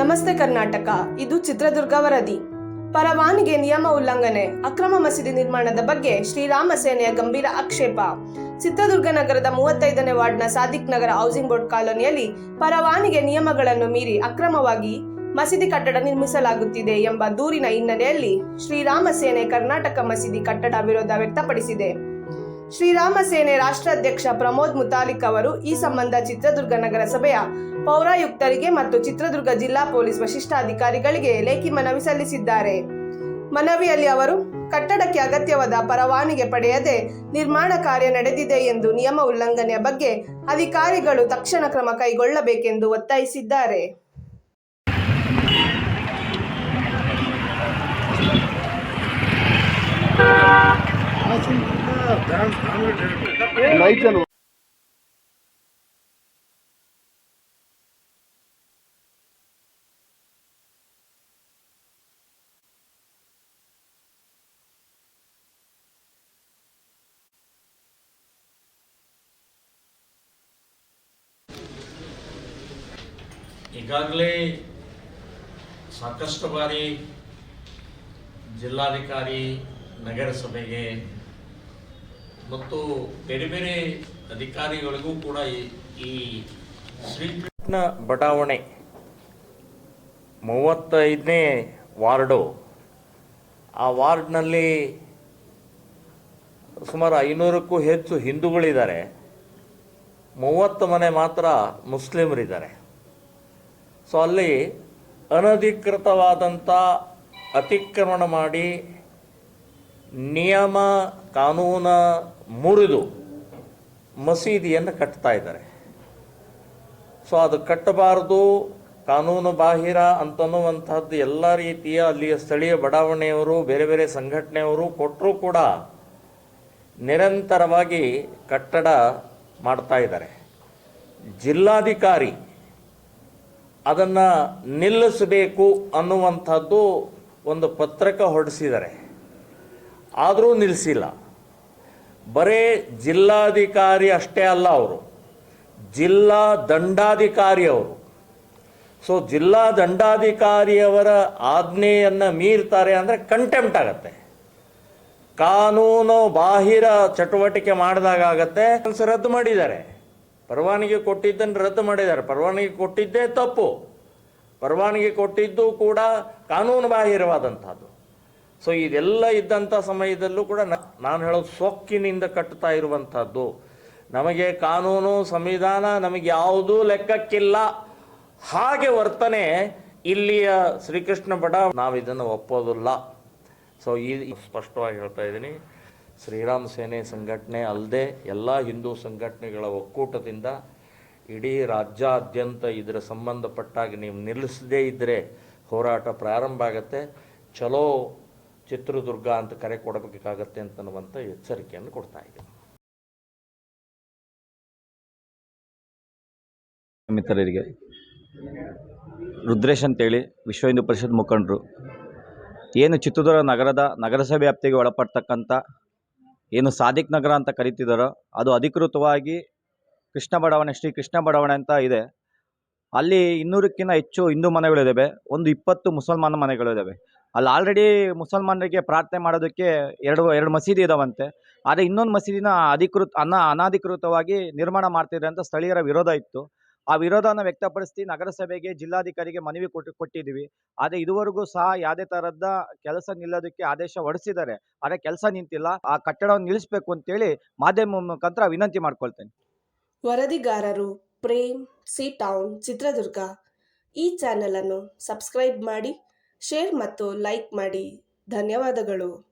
ನಮಸ್ತೆ ಕರ್ನಾಟಕ, ಇದು ಚಿತ್ರದುರ್ಗ ವರದಿ. ಪರವಾನಿಗೆ ನಿಯಮ ಉಲ್ಲಂಘನೆ, ಅಕ್ರಮ ಮಸೀದಿ ನಿರ್ಮಾಣದ ಬಗ್ಗೆ ಶ್ರೀರಾಮ ಸೇನೆಯ ಗಂಭೀರ ಆಕ್ಷೇಪ. ಚಿತ್ರದುರ್ಗ ನಗರದ ಮೂವತ್ತೈದನೇ ವಾರ್ಡ್ನ ಸಾದಿಕ್ ನಗರ ಹೌಸಿಂಗ್ ಬೋರ್ಡ್ ಕಾಲೋನಿಯಲ್ಲಿ ಪರವಾನಿಗೆ ನಿಯಮಗಳನ್ನು ಮೀರಿ ಅಕ್ರಮವಾಗಿ ಮಸೀದಿ ಕಟ್ಟಡ ನಿರ್ಮಿಸಲಾಗುತ್ತಿದೆ ಎಂಬ ದೂರಿನ ಹಿನ್ನೆಲೆಯಲ್ಲಿ ಶ್ರೀರಾಮ ಸೇನೆ ಕರ್ನಾಟಕ ಮಸೀದಿ ಕಟ್ಟಡ ವಿರೋಧ ವ್ಯಕ್ತಪಡಿಸಿದೆ. ಶ್ರೀರಾಮ ಸೇನೆ ರಾಷ್ಟ್ರಾಧ್ಯಕ್ಷ ಪ್ರಮೋದ್ ಮುತಾಲಿಕ್ ಅವರು ಈ ಸಂಬಂಧ ಚಿತ್ರದುರ್ಗ ನಗರಸಭೆಯ ಪೌರಾಯುಕ್ತರಿಗೆ ಮತ್ತು ಚಿತ್ರದುರ್ಗ ಜಿಲ್ಲಾ ಪೊಲೀಸ್ ವರಿಷ್ಠಾಧಿಕಾರಿಗಳಿಗೆ ಲೇಖಿ ಮನವಿ ಸಲ್ಲಿಸಿದ್ದಾರೆ. ಮನವಿಯಲ್ಲಿ ಅವರು, ಕಟ್ಟಡಕ್ಕೆ ಅಗತ್ಯವಾದ ಪರವಾನಿಗೆ ಪಡೆಯದೆ ನಿರ್ಮಾಣ ಕಾರ್ಯ ನಡೆದಿದೆ ಎಂದು ನಿಯಮ ಉಲ್ಲಂಘನೆಯ ಬಗ್ಗೆ ಅಧಿಕಾರಿಗಳು ತಕ್ಷಣ ಕ್ರಮ ಕೈಗೊಳ್ಳಬೇಕೆಂದು ಒತ್ತಾಯಿಸಿದ್ದಾರೆ. ಈಗಾಗಲೇ ಸಾಕಷ್ಟು ಬಾರಿ ಜಿಲ್ಲಾಧಿಕಾರಿ ನಗರಸಭೆಗೆ ಮತ್ತು ಬೇರೆ ಬೇರೆ ಅಧಿಕಾರಿಗಳಿಗೂ ಕೂಡ ಈ- ಈ ಶ್ರೀಕೃಷ್ಣ ಬಡಾವಣೆ ಮೂವತ್ತೈದನೇ ವಾರ್ಡು, ಆ ವಾರ್ಡ್ನಲ್ಲಿ ಸುಮಾರು ಐನೂರಕ್ಕೂ ಹೆಚ್ಚು ಹಿಂದೂಗಳಿದ್ದಾರೆ. ಮೂವತ್ತು ಮನೆ ಮಾತ್ರ ಮುಸ್ಲಿಮರಿದ್ದಾರೆ. ಸೊ ಅಲ್ಲಿ ಅನಧಿಕೃತವಾದಂಥ ಅತಿಕ್ರಮಣ ಮಾಡಿ ನಿಯಮ, ಕಾನೂನ ಮುರಿದು ಮಸೀದಿಯನ್ನು ಕಟ್ತಾ ಇದ್ದಾರೆ. ಸೊ ಅದು ಕಟ್ಟಬಾರದು, ಕಾನೂನು ಬಾಹಿರ ಅಂತನ್ನುವಂಥದ್ದು ಎಲ್ಲ ರೀತಿಯ ಅಲ್ಲಿಯ ಸ್ಥಳೀಯ ಬಡಾವಣೆಯವರು, ಬೇರೆ ಬೇರೆ ಸಂಘಟನೆಯವರು ಕೊಟ್ಟರೂ ಕೂಡ ನಿರಂತರವಾಗಿ ಕಟ್ಟಡ ಮಾಡ್ತಾ ಇದ್ದಾರೆ. ಜಿಲ್ಲಾಧಿಕಾರಿ ಅದನ್ನು ನಿಲ್ಲಿಸಬೇಕು ಅನ್ನುವಂಥದ್ದು ಒಂದು ಪತ್ರಕ ಹೊರಡಿಸಿದ್ದಾರೆ ಆದರೂ ನಿಲ್ಲಿಸಿಲ್ಲ ಬರೇ ಜಿಲ್ಲಾಧಿಕಾರಿ ಅಷ್ಟೇ ಅಲ್ಲ ಅವರು. ಜಿಲ್ಲಾ ದಂಡಾಧಿಕಾರಿ ಅವರು. ಸೊ ಜಿಲ್ಲಾ ದಂಡಾಧಿಕಾರಿಯವರ ಆಜ್ಞೆಯನ್ನು ಮೀರ್ತಾರೆ ಅಂದರೆ ಕಂಟೆಂಪ್ಟ್ ಆಗತ್ತೆ. ಕಾನೂನು ಬಾಹಿರ ಚಟುವಟಿಕೆ ಮಾಡಿದಾಗ ಕೆಲಸ ರದ್ದು ಮಾಡಿದ್ದಾರೆ. ಪರವಾನಗಿ ಕೊಟ್ಟಿದ್ದನ್ನು ರದ್ದು ಮಾಡಿದ್ದಾರೆ. ಪರವಾನಗಿ ಕೊಟ್ಟಿದ್ದೇ ತಪ್ಪು. ಪರವಾನಗಿ ಕೊಟ್ಟಿದ್ದು ಕೂಡ ಕಾನೂನು ಬಾಹಿರವಾದಂಥದ್ದು ಸೊ ಇದೆಲ್ಲ ಇದ್ದಂಥ ಸಮಯದಲ್ಲೂ ಕೂಡ ನಾನು ಹೇಳೋದು ಸೊಕ್ಕಿನಿಂದ ಕಟ್ಟುತ್ತಾ ಇರುವಂಥದ್ದು ನಮಗೆ ಕಾನೂನು, ಸಂವಿಧಾನ ನಮಗೆ ಯಾವುದೂ ಲೆಕ್ಕಕ್ಕಿಲ್ಲ. ಹಾಗೆ ವರ್ತನೆ ಇಲ್ಲಿಯ ಶ್ರೀಕೃಷ್ಣ ಬಡ ನಾವು ಇದನ್ನು ಒಪ್ಪೋದಿಲ್ಲ. ಸೊ ಈ ಸ್ಪಷ್ಟವಾಗಿ ಹೇಳ್ತಾ ಇದ್ದೀನಿ. ಶ್ರೀರಾಮ್ ಸೇನೆ ಸಂಘಟನೆ ಅಲ್ಲದೆ ಎಲ್ಲ ಹಿಂದೂ ಸಂಘಟನೆಗಳ ಒಕ್ಕೂಟದಿಂದ ಇಡೀ ರಾಜ್ಯಾದ್ಯಂತ ಇದರ ಸಂಬಂಧಪಟ್ಟಾಗ ನೀವು ನಿಲ್ಲಿಸದೇ ಇದ್ದರೆ ಹೋರಾಟ ಪ್ರಾರಂಭ ಆಗುತ್ತೆ. ಚಲೋ ಚಿತ್ರದುರ್ಗ ಅಂತ ಕರೆ ಕೊಡಬೇಕಾಗತ್ತೆ ಅಂತನ್ನುವಂಥ ಎಚ್ಚರಿಕೆಯನ್ನು ಕೊಡ್ತಾ ಇದೆ ಮಿತ್ರರಿಗೆ, ರುದ್ರೇಶ್ ಅಂತೇಳಿ ವಿಶ್ವ ಹಿಂದೂ ಪರಿಷತ್ ಮುಖಂಡರು, ಏನು ಚಿತ್ರದುರ್ಗ ನಗರದ ನಗರಸಭೆ ವ್ಯಾಪ್ತಿಗೆ ಒಳಪಡ್ತಕ್ಕಂಥ ಏನು ಸಾದಿಕ್ ನಗರ ಅಂತ ಕರಿತಿದ್ದಾರೋ ಅದು ಅಧಿಕೃತವಾಗಿ ಕೃಷ್ಣ ಬಡಾವಣೆ, ಶ್ರೀ ಕೃಷ್ಣ ಬಡಾವಣೆ ಅಂತ ಇದೆ. ಅಲ್ಲಿ ಇನ್ನೂರಕ್ಕಿಂತ ಹೆಚ್ಚು ಹಿಂದೂ ಮನೆಗಳಿದ್ದಾವೆ ಒಂದು ಇಪ್ಪತ್ತು ಮುಸಲ್ಮಾನ ಮನೆಗಳಿದ್ದಾವೆ ಅಲ್ಲಿ ಆಲ್ರೆಡಿ ಮುಸಲ್ಮಾನರಿಗೆ ಪ್ರಾರ್ಥನೆ ಮಾಡೋದಕ್ಕೆ ಎರಡು ಎರಡು ಮಸೀದಿ ಇದಾವಂತೆ. ಆದರೆ ಇನ್ನೊಂದು ಮಸೀದಿನ ಅಧಿಕೃತ, ಅನ, ಅನಾಧಿಕೃತವಾಗಿ ನಿರ್ಮಾಣ ಮಾಡ್ತಿದ್ರೆ ಅಂತ ಸ್ಥಳೀಯರ ವಿರೋಧ ಇತ್ತು. ಆ ವಿರೋಧನ ವ್ಯಕ್ತಪಡಿಸಿ ನಗರಸಭೆಗೆ ಜಿಲ್ಲಾಧಿಕಾರಿಗೆ ಮನವಿ ಕೊಟ್ಟು, ಕೊಟ್ಟಿದ್ದೀವಿ. ಆದರೆ ಇದುವರೆಗೂ ಸಹ ಯಾವುದೇ ಥರದ ಕೆಲಸ ನಿಲ್ಲೋದಕ್ಕೆ ಆದೇಶ ಹೊರಡಿಸಿದ್ದಾರೆ. ಆದರೆ ಕೆಲಸ ನಿಂತಿಲ್ಲ. ಆ ಕಟ್ಟಡವನ್ನು ನಿಲ್ಲಿಸಬೇಕು ಅಂತೇಳಿ ಮಾಧ್ಯಮ ಮುಖಾಂತರ ವಿನಂತಿ ಮಾಡ್ಕೊಳ್ತೇನೆ. ವರದಿಗಾರರು ಪ್ರೇಮ್ ಸಿ ಟೌನ್ ಚಿತ್ರದುರ್ಗ. ಈ ಚಾನೆಲನ್ನು ಸಬ್ಸ್ಕ್ರೈಬ್ ಮಾಡಿ. ಶೇರ್ ಮತ್ತು ಲೈಕ್ ಮಾಡಿ. ಧನ್ಯವಾದಗಳು.